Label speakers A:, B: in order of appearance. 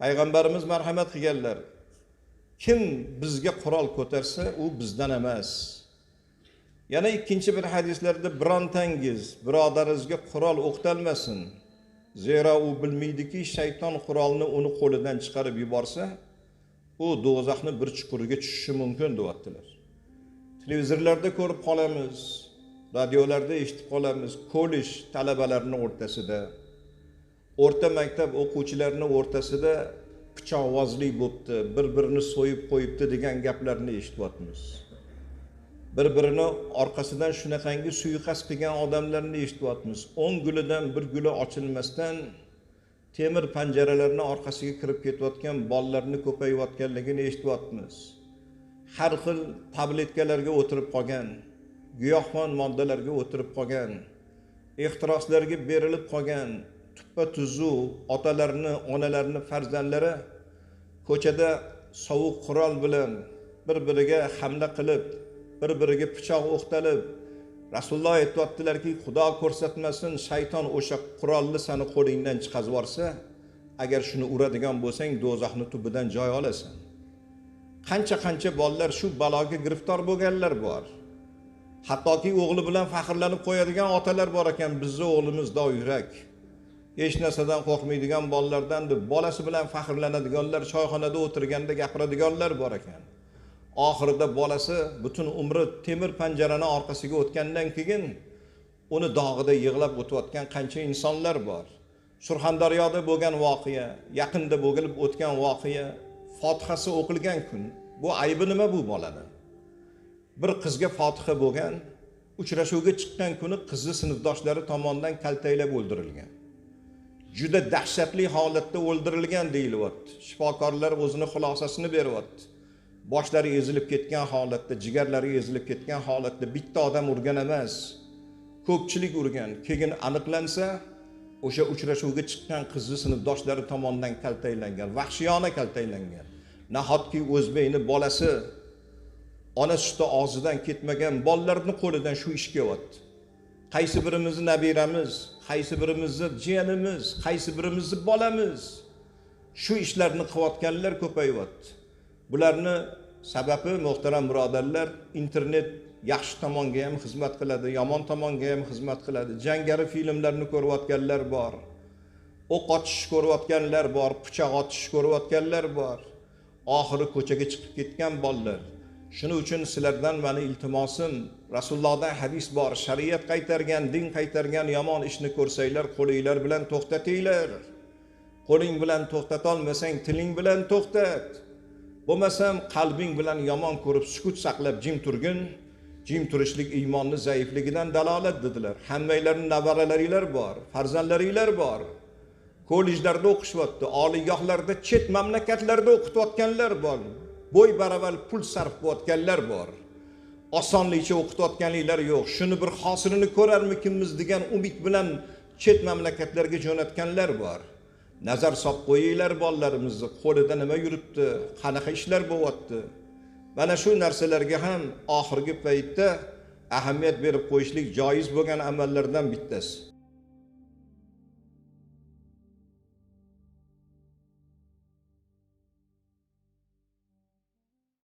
A: payg'ambarimiz marhamat qilganlar. Kim bizga qurol ko'tarsa u bizdan emas. Yana ikkinchi bir hadislarda birontangiz birodaringizga qurol o'qtalmasin. Zero u bilmaydiki shayton qurolni uni qo'lidan chiqarib yuborsa u do'zaxni bir chuquriga tushishi mumkin deyaptilar. Televizorlarda ko'rib qolamiz radiolarda eshitib qolamiz kollej talabalarini o'rtasida. O'rta maktab o'quvchilarini o'rtasida pichoqvozlik bo'libdi bir birini so'yib qo'yibdi degan gaplarni eshityapmiz bir birini orqasidan shunaqangi suiqasd qilgan odamlarni eshityapmiz o'ng gulidan bir guli ochilmasdan temir panjaralarni orqasiga kirib ketayotgan bolalarni ko'payayotganligini eshityapmiz har xil tabletkalarga o'tirib qolgan giyohvand moddalarga o'tirib qolgan ehtiroslarga berilib qolgan va tuzu otalarni onalarni farzandlari ko'chada sovuq qurol bilan bir biriga hamla qilib bir biriga pichoq o'qtalib rasululloh aytyaptilarki xudo ko'rsatmasin shayton o'sha qurolni sani qo'lingdan chiqazib yuborsa agar shuni uradigan bo'lsang do'zaxni tubidan joy olasan. Qancha qancha bolalar shu baloga giriftor bo'lganlar bor. Hattoki o'g'li bilan faxrlanib qo'yadigan otalar bor ekan bizni o'g'limiz dovyurak. Hech narsadan qo'rqmaydigan bolalardan deb bolasi bilan faxrlanadiganlar choyxonada o'tirganda gapiradiganlar bor ekan. Oxirida bolasi butun umri temir panjarani orqasiga o'tgandan keyin uni dog'ida yig'lab o'tayotgan qancha insonlar bor. Surxondaryoda bo'lgan voqea yaqinda bo'lib o'tgan voqea fotihasi o'qilgan kun. Bu aybi nima bu bolani? Bir qizga fotiha bo'lgan uchrashuvga chiqqan kuni qizni sinfdoshlari tomonidan kaltaklab o'ldirilgan. Juda dahshatli holatda o'ldirilgan deyilyapti. Shifokorlar o'zini xulosasini beryapti. Boshlari ezilib ketgan holatda jigarlari ezilib ketgan holatda bitta odam urgan emas. Ko'pchilik urgan. Keyin aniqlansa o'sha uchrashuvga chiqqan qizni sinfdoshlari tomonidan kaltaklangan vahshiyona kaltaklangan. Nahotki o'zbekni bolasi ona suti og'zidan ketmagan bolalarni qo'lidan shu ish kelyapti? Qaysi birimizni nabiramiz qaysi birimizni jiyanimiz qaysi birimizni bolamiz? Shu ishlarni qilayotganlar ko'payyapti. Bularni sababi muhtaram birodarlar internet yaxshi tomonga ham xizmat qiladi yomon tomonga ham xizmat qiladi. Jangari filmlarni ko'rayotganlar bor o'q otish ko'rayotganlar bor pichoq otish ko'rayotganlar bor. Oxiri ko'chaga chiqib ketgan bolalar. Shuning uchun sizlardan mani iltimosim rasulullohdan hadis bor. Shariat qaytargan din qaytargan yomon ishni ko'rsanglar qo'linglar bilan to'xtatinglar. Qo'ling bilan to'xtatolmasang tiling bilan to'xtat. Bo'lmasam qalbing bilan yomon ko'rib sukut saqlab jim turgin. Jim turishlik iymonni zaifligidan dalolat dedilar. Hammanglarni nevaralaringlar bor farzandlaringlar bor. Kollejlarda o'qishyapti oliygohlarda chet mamlakatlarda o'qitayotganlar bor. Bo'y baravar pul sarf qilayotganlar bor. Osonlikcha o'qitayotganliklar yo'q. Shuni bir hosilini ko'rarmikinmiz degan umid bilan chet mamlakatlarga jo'natganlar bor. Nazar solib qo'yinglar bolalarimizni qo'lida nima yuribdi? Qanaqa ishlar bo'lyapti? Mana shu narsalarga ham oxirgi paytda ahamiyat berib qo'yishlik joiz bo'lgan amallardan bittasi.